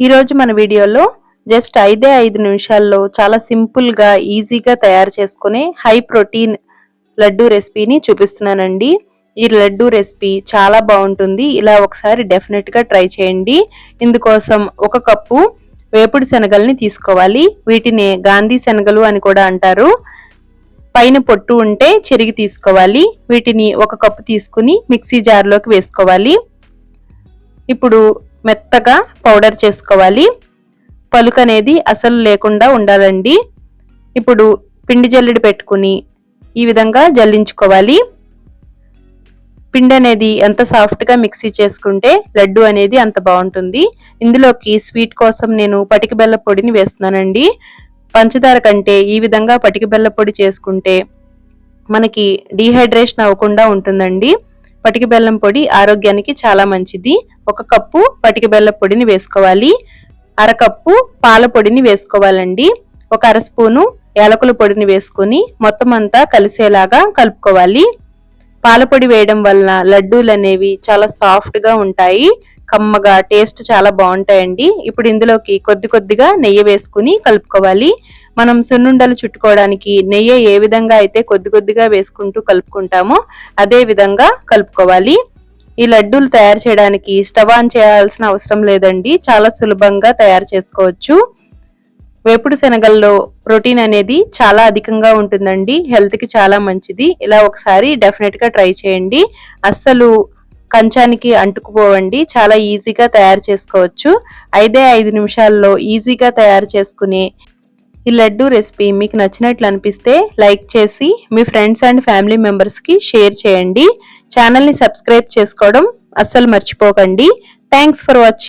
ఈరోజు మన వీడియోలో జస్ట్ ఐదే ఐదు నిమిషాల్లో చాలా సింపుల్గా ఈజీగా తయారు చేసుకునే హై ప్రోటీన్ లడ్డు రెసిపీని చూపిస్తున్నానండి. ఈ లడ్డు రెసిపీ చాలా బాగుంటుంది. ఇలా ఒకసారి డెఫినెట్గా ట్రై చేయండి. ఇందుకోసం ఒక కప్పు వేపుడు శనగల్ని తీసుకోవాలి. వీటిని గాంధీ శనగలు అని కూడా అంటారు. పైన పొట్టు ఉంటే చెరిగి తీసుకోవాలి. వీటిని ఒక కప్పు తీసుకుని మిక్సీ జార్లోకి వేసుకోవాలి. ఇప్పుడు మెత్తగా పౌడర్ చేసుకోవాలి. పలుకు అనేది అసలు లేకుండా ఉండాలండి. ఇప్పుడు పిండి జల్లెడి పెట్టుకుని ఈ విధంగా జల్లించుకోవాలి. పిండి అనేది ఎంత సాఫ్ట్గా మిక్సీ చేసుకుంటే లడ్డు అనేది అంత బాగుంటుంది. ఇందులోకి స్వీట్ కోసం నేను పటికి బెల్ల పొడిని వేస్తున్నానండి. పంచదార కంటే ఈ విధంగా పటికి బెల్ల పొడి చేసుకుంటే మనకి డీహైడ్రేషన్ అవ్వకుండా ఉంటుందండి. పటిక బెల్లం పొడి ఆరోగ్యానికి చాలా మంచిది. ఒక కప్పు పటికబెల్ల పొడిని వేసుకోవాలి. అరకప్పు పాల పొడిని వేసుకోవాలండి. ఒక అర స్పూను యాలకుల పొడిని వేసుకుని మొత్తం అంతా కలిసేలాగా కలుపుకోవాలి. పాలపొడి వేయడం వలన లడ్డూలు అనేవి చాలా సాఫ్ట్గా ఉంటాయి. కమ్మగా టేస్ట్ చాలా బాగుంటాయండి. ఇప్పుడు ఇందులోకి కొద్ది కొద్దిగా నెయ్యి వేసుకుని కలుపుకోవాలి. మనం సున్నుండలు చుట్టుకోవడానికి నెయ్యి ఏ విధంగా అయితే కొద్ది కొద్దిగా వేసుకుంటూ కలుపుకుంటామో అదే విధంగా కలుపుకోవాలి. ఈ లడ్డూలు తయారు చేయడానికి స్టవ్ ఆన్ చేయాల్సిన అవసరం లేదండి. చాలా సులభంగా తయారు చేసుకోవచ్చు. వేపుడు శనగల్లో ప్రోటీన్ అనేది చాలా అధికంగా ఉంటుందండి. హెల్త్కి చాలా మంచిది. ఇలా ఒకసారి డెఫినెట్గా ట్రై చేయండి. అస్సలు కంచానికి అంటుకుపోవండి. చాలా ఈజీగా తయారు చేసుకోవచ్చు. ఐదే ఐదు నిమిషాల్లో ఈజీగా తయారు చేసుకునే ఈ లడ్డు రెసిపీ మీకు నచ్చినట్లు అనిపిస్తే లైక్ చేసి మీ ఫ్రెండ్స్ అండ్ ఫ్యామిలీ మెంబర్స్కి షేర్ చేయండి. ఛానల్ని సబ్స్క్రైబ్ చేసుకోవడం అస్సలు మర్చిపోకండి. Thanks for watching